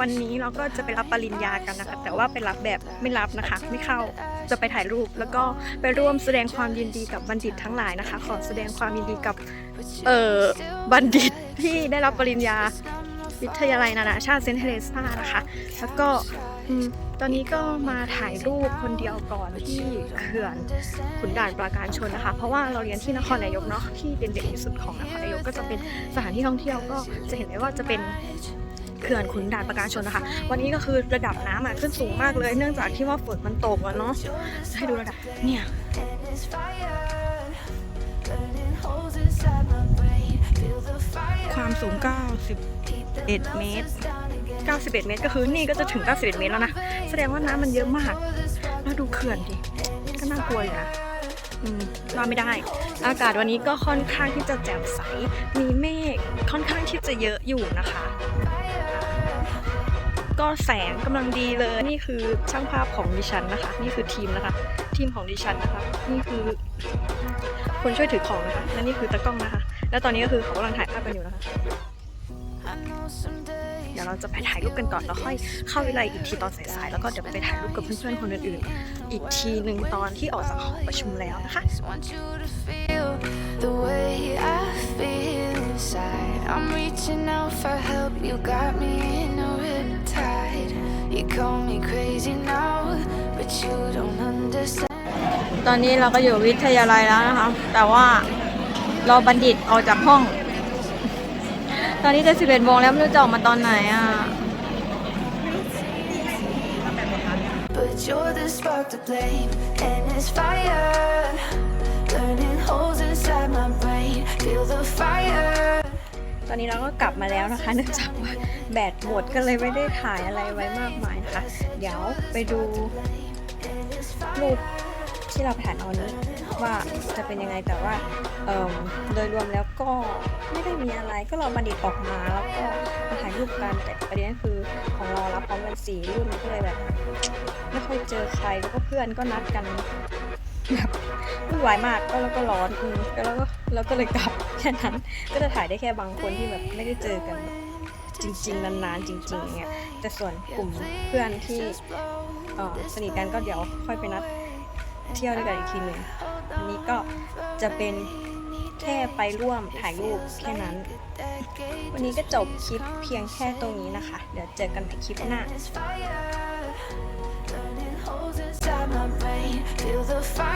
วันนี้เราก็จะไปรับปริญญากันนะคะ แต่ว่าไปรับแบบไม่รับนะคะ ไม่เข้าจะไปถ่ายรูป แล้วก็ไปร่วมแสดงความยินดีกับบัณฑิตทั้งหลายนะคะ ขอแสดงความยินดีกับเอ่อบัณฑิตที่ได้รับปริญญาวิทยาลัยนานาชาติเซนเทเรซานะคะ แล้วก็ตอนนี้ก็มาถ่ายรูปคนเดียวก่อนที่เขื่อนขุนด่านปราการชนนะคะ เพราะว่าเราเรียนที่นครนายกเนาะที่เด่นๆที่สุดของนครนายกก็จะเป็นสถานที่ท่องเที่ยวก็จะเห็นได้ว่าจะเป็น เขื่อนขุนด่านประการชนนะคะ วันนี้ก็คือระดับน้ำอะขึ้นสูงมากเลย เนื่องจากที่ว่าฝนมันตกอะเนาะให้ดูระดับเนี่ยความสูง 91 เมตร 91 เมตรก็คือนี่ก็จะถึง 91 เมตรแล้วนะ แสดงว่าน้ำมันเยอะมาก แล้วดูเขื่อนดิ ก็น่ากลัวอยู่นะอืม ว่าไม่ได้ อากาศวันนี้ก็ค่อนข้างที่จะแจ่มใส มีเมฆค่อนข้างที่จะเยอะอยู่นะคะ ก็แสงกำลังดีเลย นี่คือช่างภาพของดิฉันนะคะ นี่คือทีมนะคะ ทีมของดิฉันนะคะ นี่คือคนช่วยถือของนะคะ และนี่คือตากล้องนะคะ แล้วตอนนี้ก็คือเขากำลังถ่ายภาพกันอยู่นะคะ ดี๋ยวเราจะไปถ่ายรูปกันก่อนแล้วค่อยเข้าวิไลอีกทีตอนสายๆแล้วก็เดี๋ยวไปถ่ายรูปกับเพื่อนๆคนอื่นๆอีกทีหนึ่งตอนที่ออกจากหอประชุมแล้วนะคะ the way I feel inside. I'm reaching out for help. You got me in a riptide. You call me crazy now, but you don't understand. ตอนนี้เราก็อยู่วิทยาลัยแล้วนะคะ แต่ว่าเรอบัณฑิตออกจากห้อง ตอนนี้จะ 11โมงแล้วไม่รู้จะออกมาตอนไหนอะ But you're the spark to blame, and it's fire. Burning holes inside my brain. Feel the fire. ตอนนี้เราก็กลับมาแล้วนะคะเนื่องจากว่าแบตหมดก็เลยไม่ได้ถ่ายอะไรไว้มากมายนะคะ เดี๋ยวไปดูรูป ที่เราไปถ่าเอานี้ว่าจะเป็นยังไงแต่ว่าเอิ่มโดยรวมแล้วก็ไม่ได้มีอะไรก็เรอบัณฑิตออกมาแล้วก็มาถ่ายรูปกันแต่ประเด็นคือของเรารับพร้อมกันสี่รุ่นก็เลยแบบไม่ค่อยเจอใครแล้วก็เพื่อนก็นัดกันแบบวุ่นวายมากก็แล้วก็ร้อนอืมแล้วก็แล้วก็เลยกลับแค่นั้นก็จะถ่ายได้แค่บางคนที่แบบไม่ได้เจอกันจริง ๆ นานๆจริงๆอย่างเงี้ยแต่ส่วนกลุ่มเพื่อนที่สนิทกันก็เดี๋ยวค่อยไปนัด เที่ยวด้วยกันอีกทีหนึ่งอันนี้ก็จะเป็นแค่ไปร่วมถ่ายรูปแค่นั้น วันนี้ก็จบคลิปเพียงแค่ตรงนี้นะคะ เดี๋ยวเจอกันในคลิปหน้า Feel the fire.